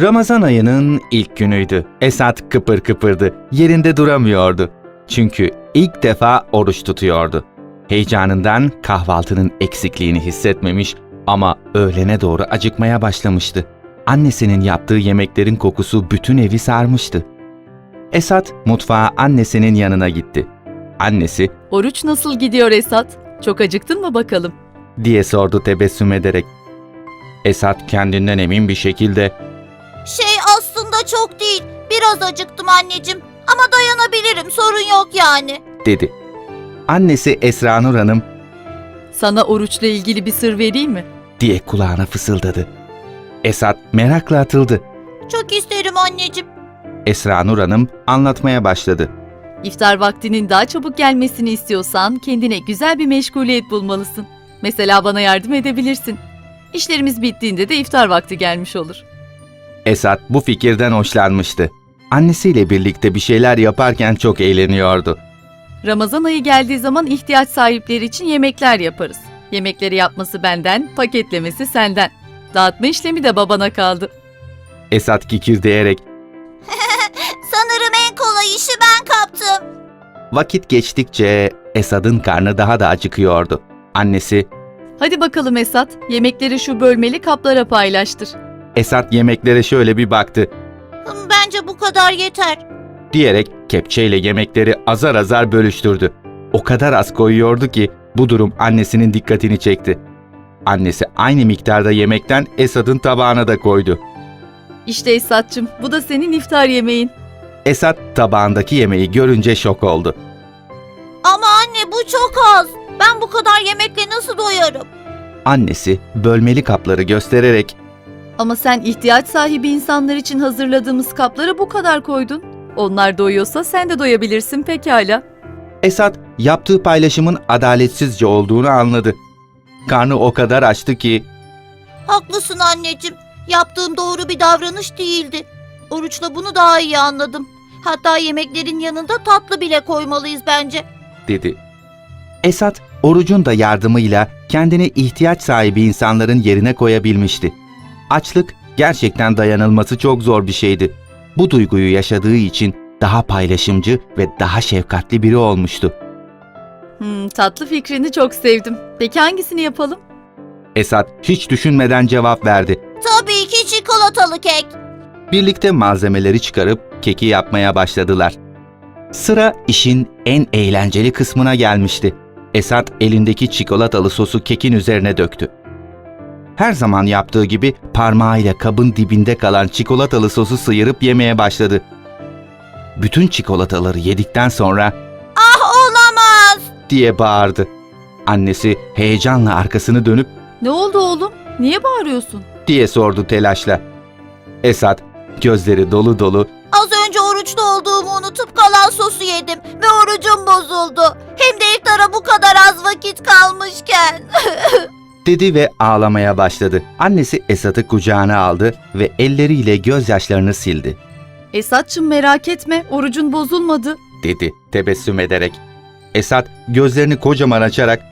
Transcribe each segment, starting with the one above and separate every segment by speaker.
Speaker 1: Ramazan ayının ilk günüydü. Esat kıpır kıpırdı. Yerinde duramıyordu. Çünkü ilk defa oruç tutuyordu. Heyecanından kahvaltının eksikliğini hissetmemiş ama öğlene doğru acıkmaya başlamıştı. Annesinin yaptığı yemeklerin kokusu bütün evi sarmıştı. Esat mutfağa annesinin yanına gitti. Annesi
Speaker 2: Oruç nasıl gidiyor Esat? Çok acıktın mı bakalım?
Speaker 1: diye sordu tebessüm ederek. Esat kendinden emin bir şekilde
Speaker 3: aslında çok değil. Biraz acıktım anneciğim. Ama dayanabilirim sorun yok yani.
Speaker 1: dedi. Annesi Esra Nur Hanım
Speaker 2: Sana oruçla ilgili bir sır vereyim mi?
Speaker 1: diye kulağına fısıldadı. Esat merakla atıldı.
Speaker 3: Çok isterim anneciğim.
Speaker 1: Esra Nur Hanım anlatmaya başladı.
Speaker 2: İftar vaktinin daha çabuk gelmesini istiyorsan kendine güzel bir meşguliyet bulmalısın. Mesela bana yardım edebilirsin. İşlerimiz bittiğinde de iftar vakti gelmiş olur.
Speaker 1: Esat bu fikirden hoşlanmıştı. Annesiyle birlikte bir şeyler yaparken çok eğleniyordu.
Speaker 2: Ramazan ayı geldiği zaman ihtiyaç sahipleri için yemekler yaparız. Yemekleri yapması benden, paketlemesi senden. Dağıtma işlemi de babana kaldı.
Speaker 1: Esat kikirdeyerek
Speaker 3: Sanırım en kolay işi ben kaptım.
Speaker 1: vakit geçtikçe Esad'ın karnı daha da acıkıyordu. Annesi
Speaker 2: Hadi bakalım Esat, yemekleri şu bölmeli kaplara paylaştır.
Speaker 1: Esat yemeklere şöyle bir baktı
Speaker 3: Hmm, Bence bu kadar yeter.
Speaker 1: diyerek kepçeyle yemekleri azar azar bölüştürdü. O kadar az koyuyordu ki bu durum annesinin dikkatini çekti. Annesi aynı miktarda yemekten Esad'ın tabağına da koydu.
Speaker 2: İşte Esat'cığım, bu da senin iftar yemeğin.
Speaker 1: Esad tabağındaki yemeği görünce şok oldu.
Speaker 3: Ama anne bu çok az. Ben bu kadar yemekle nasıl doyarım?
Speaker 1: Annesi bölmeli kapları göstererek
Speaker 2: Ama sen ihtiyaç sahibi insanlar için hazırladığımız kaplara bu kadar koydun. Onlar doyuyorsa sen de doyabilirsin pekala.
Speaker 1: Esad yaptığı paylaşımın adaletsizce olduğunu anladı. Karnı o kadar açtı ki
Speaker 3: Haklısın anneciğim. Yaptığım doğru bir davranış değildi. Oruçla bunu daha iyi anladım. Hatta yemeklerin yanında tatlı bile koymalıyız bence.
Speaker 1: dedi. Esad orucun da yardımıyla kendini ihtiyaç sahibi insanların yerine koyabilmişti. Açlık gerçekten dayanılması çok zor bir şeydi. Bu duyguyu yaşadığı için daha paylaşımcı ve daha şefkatli biri olmuştu.
Speaker 2: Hmm, tatlı fikrini çok sevdim. Peki hangisini yapalım?
Speaker 1: Esad hiç düşünmeden cevap verdi.
Speaker 3: Tabii ki çikolatalı kek.
Speaker 1: Birlikte malzemeleri çıkarıp keki yapmaya başladılar. Sıra işin en eğlenceli kısmına gelmişti. Esat elindeki çikolatalı sosu kekin üzerine döktü. Her zaman yaptığı gibi parmağıyla kabın dibinde kalan çikolatalı sosu sıyırıp yemeye başladı. Bütün çikolataları yedikten sonra
Speaker 3: Ah olamaz.
Speaker 1: diye bağırdı. Annesi heyecanla arkasını dönüp
Speaker 2: Ne oldu oğlum? Niye bağırıyorsun?
Speaker 1: diye sordu telaşla. Esat gözleri dolu dolu
Speaker 3: Az önce oruçlu olduğumu unutup kalan sosu yedim ve orucum bozuldu. Hem de iftara bu kadar az vakit kalmışken.
Speaker 1: dedi ve ağlamaya başladı. Annesi Esat'ı kucağına aldı ve elleriyle gözyaşlarını sildi,
Speaker 2: Esat'cığım merak etme, orucun bozulmadı.
Speaker 1: dedi tebessüm ederek. Esat gözlerini kocaman açarak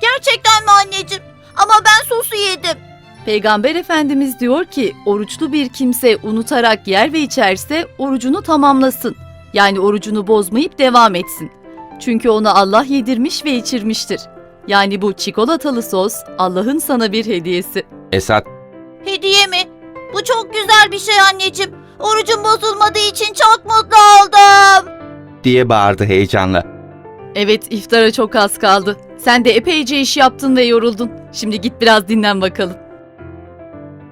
Speaker 3: Gerçekten mi anneciğim? Ama ben sosu yedim.
Speaker 2: Peygamber Efendimiz diyor ki oruçlu bir kimse unutarak yer ve içerse orucunu tamamlasın. Yani orucunu bozmayıp devam etsin. Çünkü onu Allah yedirmiş ve içirmiştir. Yani bu çikolatalı sos Allah'ın sana bir hediyesi.
Speaker 1: Esat
Speaker 3: Hediye mi? Bu çok güzel bir şey anneciğim. Orucum bozulmadığı için çok mutlu oldum.
Speaker 1: diye bağırdı heyecanla.
Speaker 2: Evet iftara çok az kaldı. Sen de epeyce iş yaptın ve yoruldun. Şimdi git biraz dinlen bakalım.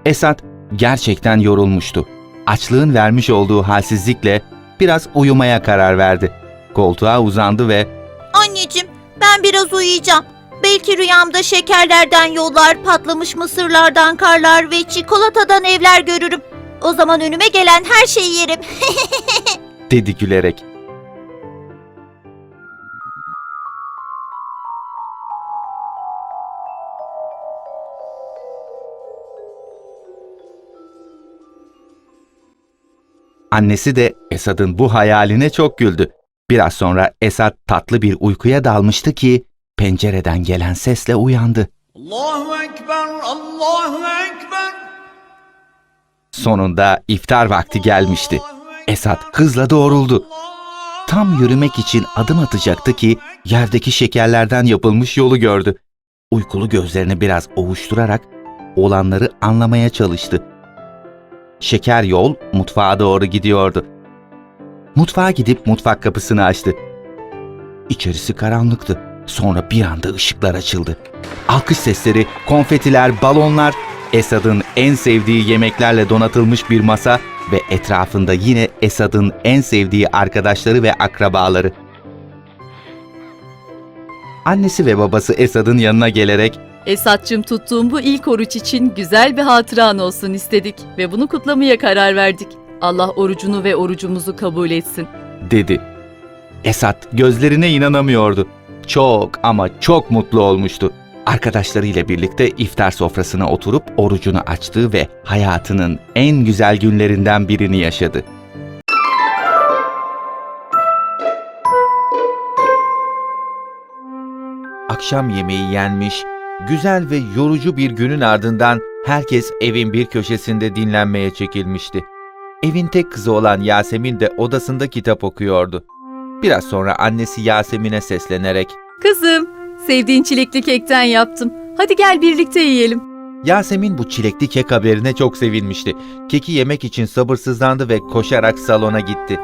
Speaker 1: Esat gerçekten yorulmuştu. Açlığın vermiş olduğu halsizlikle biraz uyumaya karar verdi. Koltuğa uzandı ve
Speaker 3: Anneciğim ben biraz uyuyacağım. Belki rüyamda şekerlerden yollar, patlamış mısırlardan karlar ve çikolatadan evler görürüm. O zaman önüme gelen her şeyi yerim.
Speaker 1: dedi gülerek. Annesi de Esad'ın bu hayaline çok güldü. Biraz sonra Esad tatlı bir uykuya dalmıştı ki pencereden gelen sesle uyandı.
Speaker 4: Allahu Ekber, Allahu Ekber.
Speaker 1: Sonunda iftar vakti gelmişti. Esat hızla doğruldu. Tam yürümek için adım atacaktı ki yerdeki şekerlerden yapılmış yolu gördü. Uykulu gözlerini biraz ovuşturarak olanları anlamaya çalıştı. Şeker yol mutfağa doğru gidiyordu. Mutfağa gidip mutfak kapısını açtı. İçerisi karanlıktı. Sonra bir anda ışıklar açıldı. Alkış sesleri, konfetiler, balonlar, Esad'ın en sevdiği yemeklerle donatılmış bir masa ve etrafında yine Esad'ın en sevdiği arkadaşları ve akrabaları. Annesi ve babası Esad'ın yanına gelerek
Speaker 2: Esat'cığım tuttuğum bu ilk oruç için güzel bir hatıran olsun istedik ve bunu kutlamaya karar verdik. Allah orucunu ve orucumuzu kabul etsin.
Speaker 1: dedi. Esat gözlerine inanamıyordu. Çok ama çok mutlu olmuştu. Arkadaşlarıyla birlikte iftar sofrasına oturup orucunu açtı ve hayatının en güzel günlerinden birini yaşadı. Akşam yemeği yenmiş, güzel ve yorucu bir günün ardından herkes evin bir köşesinde dinlenmeye çekilmişti. Evin tek kızı olan Yasemin de odasında kitap okuyordu. Biraz sonra annesi Yasemin'e seslenerek
Speaker 2: Kızım, sevdiğin çilekli kekten yaptım. Hadi gel birlikte yiyelim.
Speaker 1: Yasemin bu çilekli kek haberine çok sevinmişti. Keki yemek için sabırsızlandı ve koşarak salona gitti.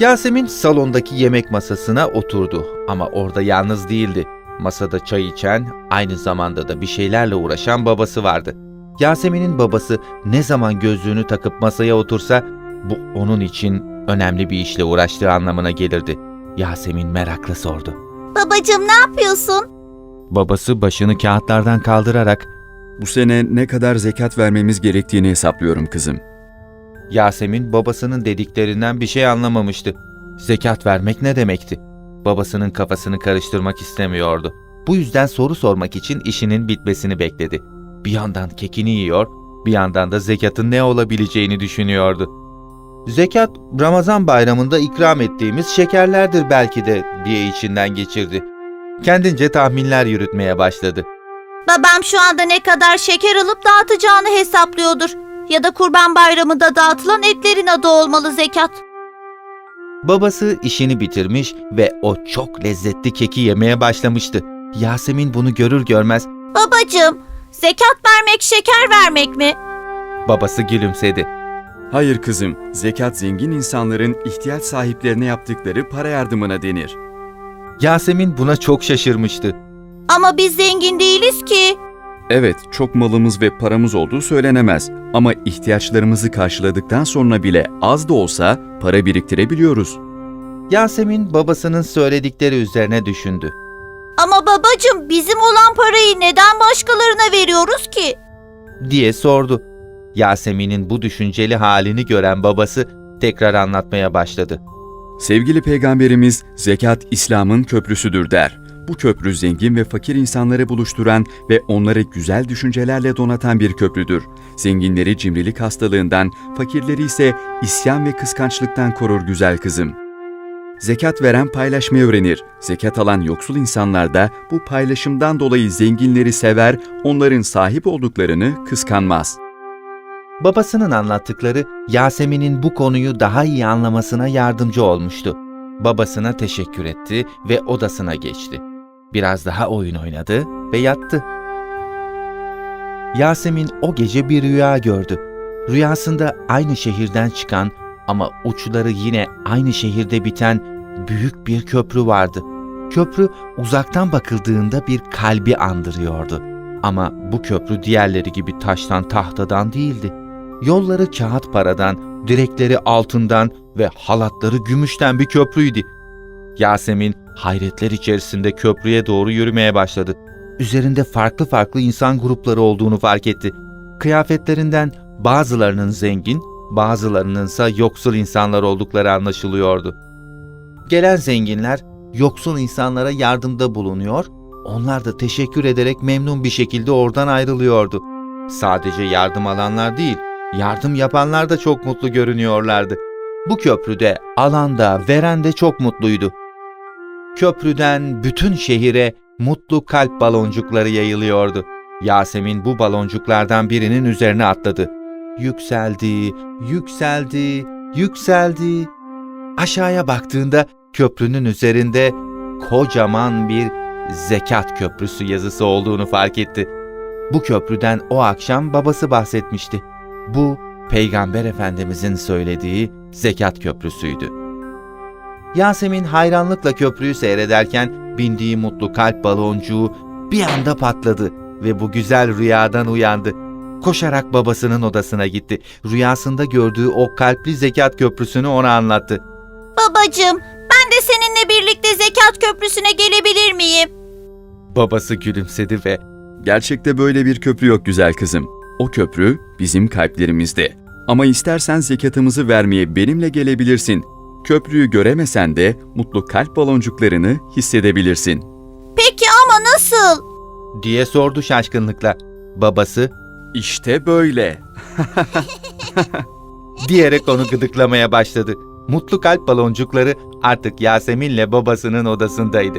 Speaker 1: Yasemin salondaki yemek masasına oturdu ama orada yalnız değildi. Masada çay içen, aynı zamanda da bir şeylerle uğraşan babası vardı. Yasemin'in babası ne zaman gözlüğünü takıp masaya otursa bu onun için önemli bir işle uğraştığı anlamına gelirdi. Yasemin merakla sordu.
Speaker 3: Babacığım ne yapıyorsun?
Speaker 1: Babası başını kağıtlardan kaldırarak
Speaker 4: Bu sene ne kadar zekat vermemiz gerektiğini hesaplıyorum kızım.
Speaker 1: Yasemin babasının dediklerinden bir şey anlamamıştı. Zekat vermek ne demekti? Babasının kafasını karıştırmak istemiyordu. Bu yüzden soru sormak için işinin bitmesini bekledi. Bir yandan kekini yiyor, bir yandan da zekatın ne olabileceğini düşünüyordu. Zekat, Ramazan bayramında ikram ettiğimiz şekerlerdir belki de diye içinden geçirdi. Kendince tahminler yürütmeye başladı.
Speaker 3: Babam şu anda ne kadar şeker alıp dağıtacağını hesaplıyordur. Ya da kurban bayramında dağıtılan etlerin adı olmalı zekat.
Speaker 1: Babası işini bitirmiş ve o çok lezzetli keki yemeye başlamıştı. Yasemin bunu görür görmez
Speaker 3: Babacığım, zekat vermek şeker vermek mi?
Speaker 1: babası gülümsedi.
Speaker 4: Hayır kızım, zekat zengin insanların ihtiyaç sahiplerine yaptıkları para yardımına denir.
Speaker 1: Yasemin buna çok şaşırmıştı.
Speaker 3: Ama biz zengin değiliz ki.
Speaker 4: Evet, çok malımız ve paramız olduğu söylenemez ama ihtiyaçlarımızı karşıladıktan sonra bile az da olsa para biriktirebiliyoruz.
Speaker 1: Yasemin babasının söyledikleri üzerine düşündü.
Speaker 3: Ama babacığım bizim olan parayı neden başkalarına veriyoruz ki?
Speaker 1: diye sordu. Yasemin'in bu düşünceli halini gören babası tekrar anlatmaya başladı.
Speaker 4: Sevgili peygamberimiz zekat İslam'ın köprüsüdür der. Bu köprü zengin ve fakir insanları buluşturan ve onları güzel düşüncelerle donatan bir köprüdür. Zenginleri cimrilik hastalığından, fakirleri ise isyan ve kıskançlıktan korur güzel kızım. Zekat veren paylaşmayı öğrenir. Zekat alan yoksul insanlar da bu paylaşımdan dolayı zenginleri sever, onların sahip olduklarını kıskanmaz.
Speaker 1: Babasının anlattıkları Yasemin'in bu konuyu daha iyi anlamasına yardımcı olmuştu. Babasına teşekkür etti ve odasına geçti. Biraz daha oyun oynadı ve yattı. Yasemin o gece bir rüya gördü. Rüyasında aynı şehirden çıkan ama uçları yine aynı şehirde biten büyük bir köprü vardı. Köprü uzaktan bakıldığında bir kalbi andırıyordu. Ama bu köprü diğerleri gibi taştan tahtadan değildi. Yolları kağıt paradan, direkleri altından ve halatları gümüşten bir köprüydü. Yasemin hayretler içerisinde köprüye doğru yürümeye başladı. Üzerinde farklı farklı insan grupları olduğunu fark etti. Kıyafetlerinden bazılarının zengin, bazılarınınsa yoksul insanlar oldukları anlaşılıyordu. Gelen zenginler yoksul insanlara yardımda bulunuyor, onlar da teşekkür ederek memnun bir şekilde oradan ayrılıyordu. Sadece yardım alanlar değil, yardım yapanlar da çok mutlu görünüyorlardı. Bu köprüde alan da veren de çok mutluydu. Köprüden bütün şehire mutlu kalp baloncukları yayılıyordu. Yasemin bu baloncuklardan birinin üzerine atladı. yükseldi, yükseldi, yükseldi. Aşağıya baktığında köprünün üzerinde kocaman bir zekat köprüsü yazısı olduğunu fark etti. Bu köprüden o akşam babası bahsetmişti. Bu Peygamber Efendimizin söylediği zekat köprüsüydü. Yasemin hayranlıkla köprüyü seyrederken bindiği mutlu kalp baloncuğu bir anda patladı ve bu güzel rüyadan uyandı. Koşarak babasının odasına gitti. Rüyasında gördüğü o kalpli zekat köprüsünü ona anlattı.
Speaker 3: Babacığım, ben de seninle birlikte zekat köprüsüne gelebilir miyim?
Speaker 1: Babası gülümsedi ve
Speaker 4: Gerçekte böyle bir köprü yok güzel kızım. O köprü bizim kalplerimizde. Ama istersen zekatımızı vermeye benimle gelebilirsin. Köprüyü göremesen de mutlu kalp baloncuklarını hissedebilirsin.
Speaker 3: Peki ama nasıl?
Speaker 1: diye sordu şaşkınlıkla. Babası
Speaker 4: İşte böyle.
Speaker 1: diyerek onu gıdıklamaya başladı. Mutlu kalp baloncukları artık Yasemin'le babasının odasındaydı.